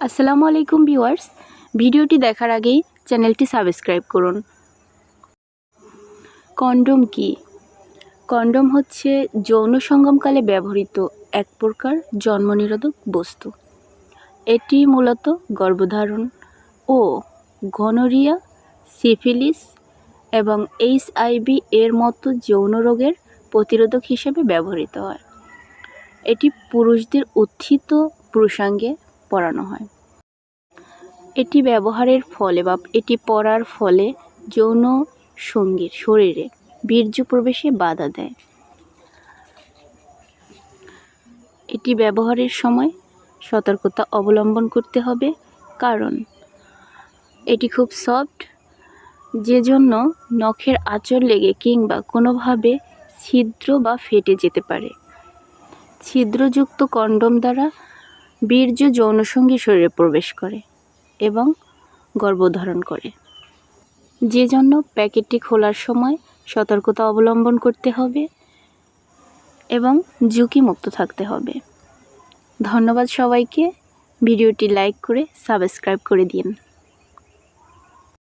আসসালামু আলাইকুম ভিউয়ার্স। ভিডিওটি দেখার আগেই চ্যানেলটি সাবস্ক্রাইব করুন। কন্ডোম কি? কন্ডোম হচ্ছে যৌন সঙ্গমকালে ব্যবহৃত এক প্রকার জন্মনিরোধক বস্তু। এটি মূলত গর্ভধারণ ও গনোরিয়া, সিফিলিস এবং এইচআইভি এর মতো যৌন রোগের প্রতিরোধক হিসেবে ব্যবহৃত হয়। এটি পুরুষদের উত্থিত পুরুষাঙ্গে পরানো হয়। এটি ব্যবহারের ফলে বা এটি পরার ফলে যৌন সঙ্গীর শরীরে বীর্য প্রবেশে বাধা দেয়। এটি ব্যবহারের সময় সতর্কতা অবলম্বন করতে হবে, কারণ এটি খুব সফট। যে জন্য নখের আঁচড় লেগে কিংবা কোনোভাবে ছিদ্র বা ফেটে যেতে পারে। ছিদ্রযুক্ত কন্ডোম দ্বারা বীর্য যৌনসঙ্গী শরীরে প্রবেশ করে এবং গর্ভধারণ করে। যে জন্য প্যাকেটটি খোলার সময় সতর্কতা অবলম্বন করতে হবে এবং ঝুঁকিমুক্ত থাকতে হবে। ধন্যবাদ সবাইকে। ভিডিওটি লাইক করে সাবস্ক্রাইব করে দিন।